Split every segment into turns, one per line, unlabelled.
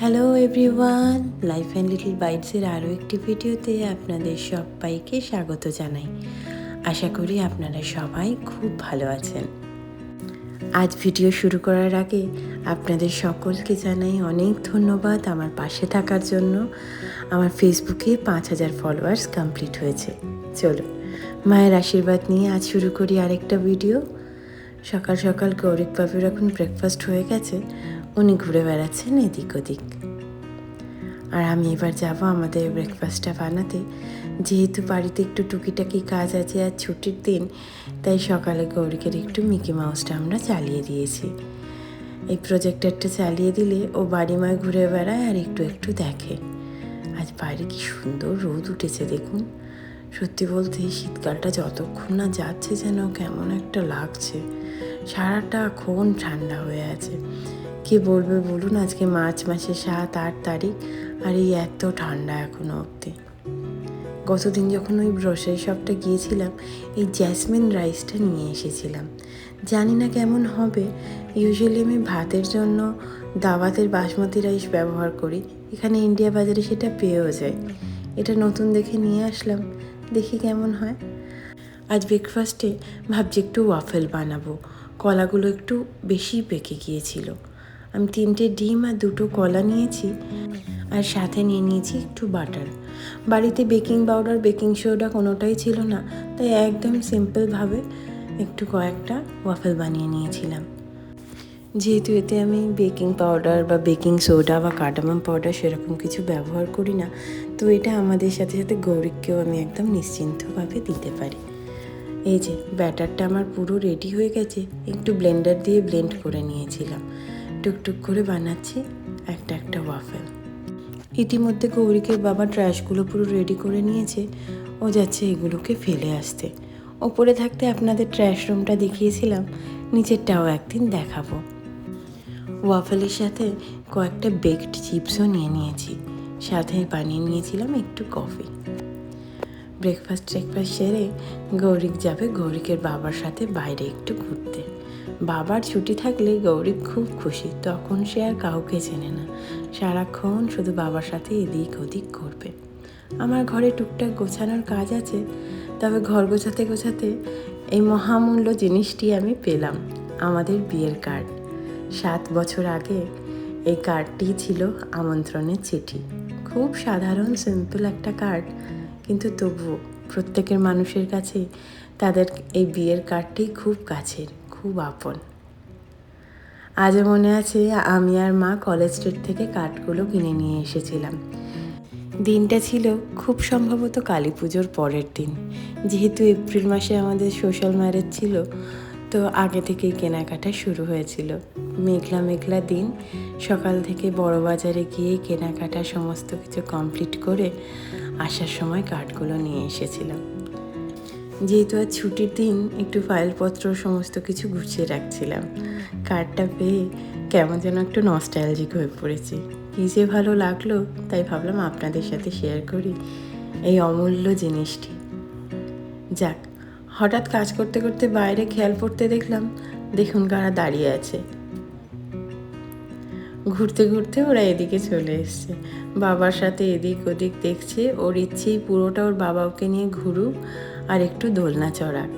Hello everyone life and little বাইটসের আরও একটি ভিডিওতে আপনাদের সবাইকে স্বাগত জানাই। আশা করি আপনারা সবাই খুব ভালো আছেন। আজ ভিডিও শুরু করার আগে আপনাদের সকলকে জানাই অনেক ধন্যবাদ আমার পাশে থাকার জন্য। আমার ফেসবুকে পাঁচ হাজার ফলোয়ার্স কমপ্লিট হয়েছে। চলো, মায়ের আশীর্বাদ নিয়ে আজ শুরু করি আরেকটা ভিডিও। সকাল সকাল গৌরিক বাবুর এখন ব্রেকফাস্ট হয়ে গেছে। উনি ঘুরে বেড়াচ্ছেন এদিক ওদিক। আর আমি এবার যাব আমাদের ব্রেকফাস্টটা বানাতে। যেহেতু বাড়িতে একটু টুকিটাকি কাজ আছে আর ছুটির দিন, তাই সকালে গৌরিকের একটু মিকি মাউসটা আমরা চালিয়ে দিয়েছি। এই প্রজেক্টরটা চালিয়ে দিলে ও বাড়িমায় ঘুরে বেড়ায় আর একটু একটু দেখে। আজ বাইরে কি সুন্দর রোদ উঠেছে দেখুন। সত্যি বলতে শীতকালটা যতক্ষণ না যাচ্ছে যেন কেমন একটা লাগছে। সারাটা ক্ষণ ঠান্ডা হয়ে আছে। কি বলবে বলুন? আজকে মার্চ মাসের সাত, আট তারিখ আর এই এত ঠান্ডা এখনও অবধি। গতদিন যখন ওই গ্রসারি শপটা গিয়েছিলাম, এই জ্যাসমিন রাইসটা নিয়ে এসেছিলাম। জানি না কেমন হবে। ইউজুয়ালি আমি ভাতের জন্য দাওয়াতের বাসমতি রাইস ব্যবহার করি। এখানে ইন্ডিয়া বাজারে সেটা পেয়েও যায়। এটা নতুন দেখে নিয়ে আসলাম। দেখি কেমন হয়। আজ ব্রেকফাস্টে ভাবছি একটু ওয়াফেল বানাবো। কলাগুলো একটু বেশি পেকে গিয়েছিল। আমি তিনটে ডিম আর দুটো কলা নিয়েছি আর সাথে নিয়ে নিয়েছি একটু বাটার। বাড়িতে বেকিং পাউডার, বেকিং সোডা কোনোটাই ছিল না, তাই একদম সিম্পলভাবে একটু কয়েকটা ওয়াফেল বানিয়ে নিয়েছিলাম। যেহেতু এতে আমি বেকিং পাউডার বা বেকিং সোডা বা কার্ডামাম পাউডার সেরকম কিছু ব্যবহার করি না, তো এটা আমাদের সাথে সাথে গৌরিককেও আমি একদম নিশ্চিন্তভাবে দিতে পারি। এই যে ব্যাটারটা আমার পুরো রেডি হয়ে গেছে, একটু ব্লেন্ডার দিয়ে ব্লেন্ড করে নিয়েছিলাম। টুকটুক করে বানাচ্ছি একটা একটা ওয়াফেল ইতিমধ্যে গৌরিকের বাবা ট্র্যাশগুলো পুরো রেডি করে নিয়েছে। ও যাচ্ছে এগুলোকে ফেলে আসতে। ওপরে থাকতে আপনাদের ট্র্যাশ রুমটা দেখিয়েছিলাম, নিচেরটাও একদিন দেখাবো। ওয়াফেলের সাথে কয়েকটা বেকড চিপসও নিয়ে নিয়েছি। সাথে বানিয়ে নিয়েছিলাম একটু কফি ব্রেকফাস্ট ট্রেকফাস্ট সেরে গৌরিক যাবে গৌরিকের বাবার সাথে বাইরে একটু ঘুরতে। বাবার ছুটি থাকলে গৌরিক খুব খুশি, তখন সে আর কাউকে চেনে না। সারাক্ষণ শুধু বাবার সাথে এদিক ওদিক করবে আমার ঘরে টুকটাক গোছানোর কাজ আছে, তবে ঘর গোছাতে গোছাতে এই মহামূল্য জিনিসটি আমি পেলাম, আমাদের বিয়ের কার্ড। সাত বছর আগে এই কার্ডটি ছিল আমন্ত্রণের চিঠি। খুব সাধারণ সিম্পল একটা কার্ড, কিন্তু তবুও প্রত্যেকের মানুষের কাছে তাদের এই বিয়ের কার্ডটি খুব কাছের। খুব আপন। আজও মনে আছে, আমি আর মা কলেজ স্ট্রিট থেকে কাঠগুলো কিনে নিয়ে এসেছিলাম। দিনটা ছিল খুব সম্ভবত কালী পুজোর পরের দিন। যেহেতু এপ্রিল মাসে আমাদের সোশ্যাল ম্যারেজ ছিল, তো আগে থেকেই কেনাকাটা শুরু হয়েছিল। মেঘলা মেঘলা দিন, সকাল থেকে বড় বাজারে গিয়ে কেনাকাটা সমস্ত কিছু কমপ্লিট করে আসার সময় কার্ডগুলো নিয়ে এসেছিলাম। যেহেতু আজ ছুটির দিন, একটু ফাইলপত্র, সমস্ত কিছু গুছিয়ে রাখছিলাম। কার্ডটা পেয়ে কেমন যেন একটু নস্টাইলজিক হয়ে পড়েছি। কী যে ভালো লাগল, তাই ভাবলাম আপনাদের সাথে শেয়ার করি এই অমূল্য জিনিসটি। যাক, হঠাৎ কাজ করতে করতে বাইরে খেয়াল পড়তে দেখলাম, দেখুন কারা দাঁড়িয়ে আছে। ঘুরতে ঘুরতে ওরা এদিকে চলে এসছে। বাবার সাথে এদিক ওদিক দেখছে, ওর ইচ্ছেই পুরোটা ওর বাবা ওকে নিয়ে ঘুরুক আর একটু দোলনা চড়ার।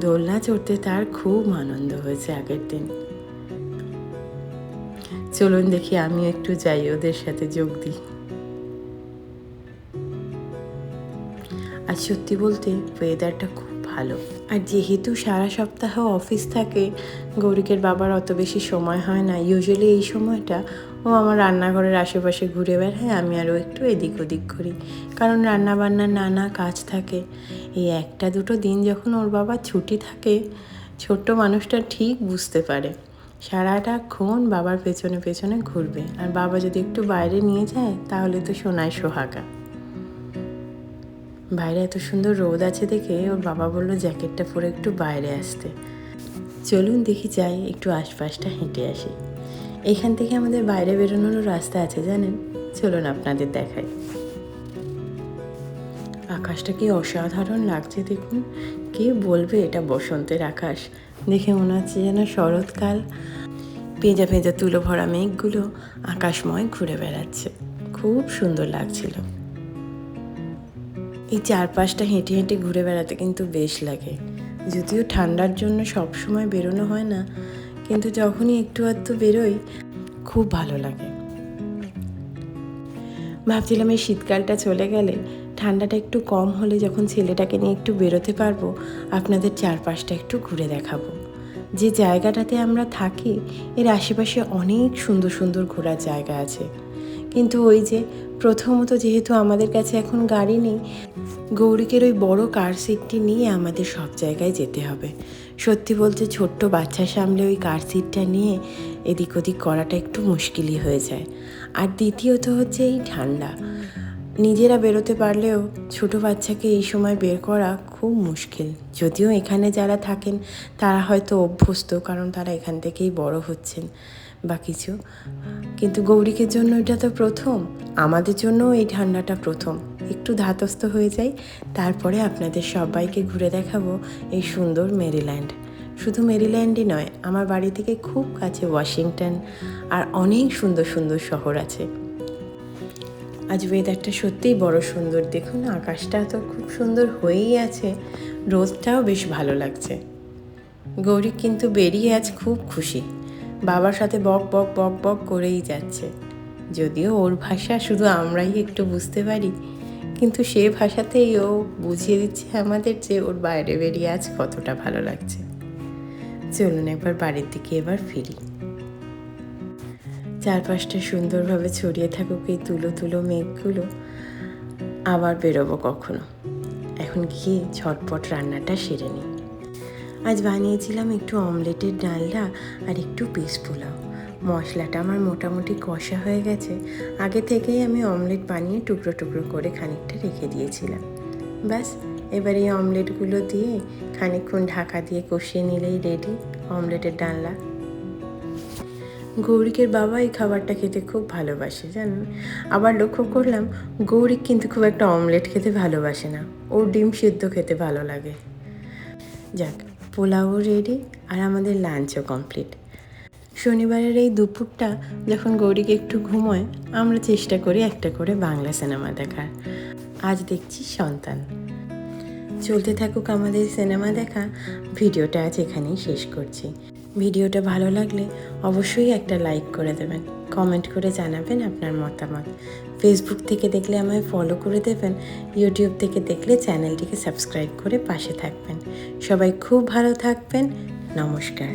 দোলনা চড়তে তার খুব আনন্দ হয়েছে আগের দিন। চলুন দেখি আমি একটু যাই, ওদের সাথে যোগ দিই। আর সত্যি বলতে ওয়েদারটা খুব ভালো। আর যেহেতু সারা সপ্তাহ অফিস থাকে, গৌরিকের বাবার অত বেশি সময় হয় না। ইউজুয়ালি এই সময়টা ও আমার রান্নাঘরের আশেপাশে ঘুরে বেড়ায়, আমি আরও একটু এদিক ওদিক করি। কারণ রান্না বান্নার নানা কাজ থাকে। এই একটা দুটো দিন যখন ওর বাবার ছুটি থাকে, ছোট্ট মানুষটা ঠিক বুঝতে পারে। সারাটা ক্ষণ বাবার পেছনে পেছনে ঘুরবে। আর বাবা যদি একটু বাইরে নিয়ে যায়, তাহলে তো সোনায় সোহাগা। বাইরে এত সুন্দর রোদ আছে দেখে ওর বাবা বলল জ্যাকেটটা পরে একটু বাইরে আসতে। চলুন দেখি যাই, একটু আশপাশটা হেঁটে আসি। এখান থেকে আমাদের বাইরে বেরোনোরও রাস্তা আছে, জানেন? চলুন আপনাদের দেখাই। আকাশটা কি অসাধারণ লাগছে দেখুন। কে বলবে এটা বসন্তের আকাশ? দেখে মনে হচ্ছে যেন শরৎকাল। পেঁজা পেঁজা তুলো ভরা মেঘগুলো আকাশময় ঘুরে বেড়াচ্ছে। খুব সুন্দর লাগছিল। এই চারপাশটা হেঁটে হেঁটে ঘুরে বেড়াতে কিন্তু বেশ লাগে। যদিও ঠান্ডার জন্য সব সময় বেরোনো হয় না, কিন্তু যখনই একটু আধটু বেরোই, খুব ভালো লাগে। ভাবছিলাম এই শীতকালটা চলে গেলে ঠান্ডাটা একটু কম হলে যখন ছেলেটাকে নিয়ে একটু বেরোতে পারব, আপনাদের চারপাশটা একটু ঘুরে দেখাবো। যে জায়গাটাতে আমরা থাকি, এর আশেপাশে অনেক সুন্দর সুন্দর ঘোরার জায়গা আছে। কিন্তু ওই যে প্রথমত যেহেতু আমাদের কাছে এখন গাড়ি নেই গৌরীকের ওই বড় কার সিটটি নিয়ে আমাদের সব জায়গায় যেতে হবে। সত্যি বলতে ছোট্ট বাচ্চা সামলে ওই কার সিটটা নিয়ে এদিক ওদিক করাটা একটু মুশকিলই হয়ে যায়। আর দ্বিতীয়ত হচ্ছে এই ঠান্ডা। নিজেরা বেরোতে পারলেও ছোট বাচ্চাকে এই সময় বের করা খুব মুশকিল। যদিও এখানে যারা থাকেন, তারা হয়তো অভ্যস্ত, কারণ তারা এখান থেকেই বড় হচ্ছেন বা কিছু। কিন্তু গৌরীকের জন্য এটা তো প্রথম। আমাদের জন্যও এই ঠান্ডাটা প্রথম। একটু ধাতস্থ হয়ে যাই, তারপরে আপনাদের সবাইকে ঘুরে দেখাবো এই সুন্দর মেরিল্যান্ড। শুধু মেরিল্যান্ডই নয়, আমার বাড়ি থেকে খুব কাছে ওয়াশিংটন আর অনেক সুন্দর সুন্দর শহর আছে। আজ ওয়েদারটা সত্যিই বড় সুন্দর। দেখুন আকাশটা তো খুব সুন্দর হয়েই আছে। রোদটাও বেশ ভালো লাগছে। গৌরী কিন্তু বেরিয়ে আজ খুব খুশি। বাবার সাথে বক বক বক বক করেই যাচ্ছে। যদিও ওর ভাষা শুধু আমরাই একটু বুঝতে পারি কিন্তু সে ভাষাতেই ও বুঝিয়ে দিচ্ছে আমাদের যে ওর বাইরে বেরিয়ে আজ কতটা ভালো লাগছে। চলুন একবার বাড়ির দিকে এবার ফিরি। চারপাশটা সুন্দরভাবে ছড়িয়ে থাকুক এই তুলো তুলো মেঘগুলো। আবার বেরোবো কখনো। এখন গিয়ে ঝটপট রান্নাটা সেরে নিই। আজ বানিয়েছিলাম একটু অমলেটের ডালনা আর একটু পিস পোলাও। মশলাটা আমার মোটামুটি কষা হয়ে গেছে। আগে থেকেই আমি অমলেট বানিয়ে টুকরো টুকরো করে খানিকটা রেখে দিয়েছিলাম। ব্যাস, এবার এই অমলেটগুলো দিয়ে খানিকক্ষণ ঢাকা দিয়ে কষিয়ে নিলেই রেডি অমলেটের ডালনা। গৌরিকের বাবা এই খাবারটা খেতে খুব ভালোবাসে, জানেন? আবার লক্ষ্য করলাম গৌরিক কিন্তু খুব একটা অমলেট খেতে ভালোবাসে না। ওর ডিম সিদ্ধ খেতে ভালো লাগে। যাক, পোলাও রেডি আর আমাদের লাঞ্চও কমপ্লিট শনিবারের এই দুপুরটা যখন গৌরীকে একটু ঘুমোয়, আমরা চেষ্টা করি একটা করে বাংলা সিনেমা দেখার। আজ দেখছি সন্তান। চলতে থাকুক আমাদের সিনেমা দেখা, ভিডিওটা আজ এখানেই শেষ করছি। ভিডিওটা ভালো লাগলে অবশ্যই একটা লাইক করে দেবেন, কমেন্ট করে জানাবেন আপনার মতামত। ফেসবুক থেকে দেখলে আমায় ফলো করে দেবেন, ইউটিউব থেকে দেখলে চ্যানেলটিকে সাবস্ক্রাইব করে পাশে থাকবেন। সবাই খুব ভালো থাকবেন, নমস্কার।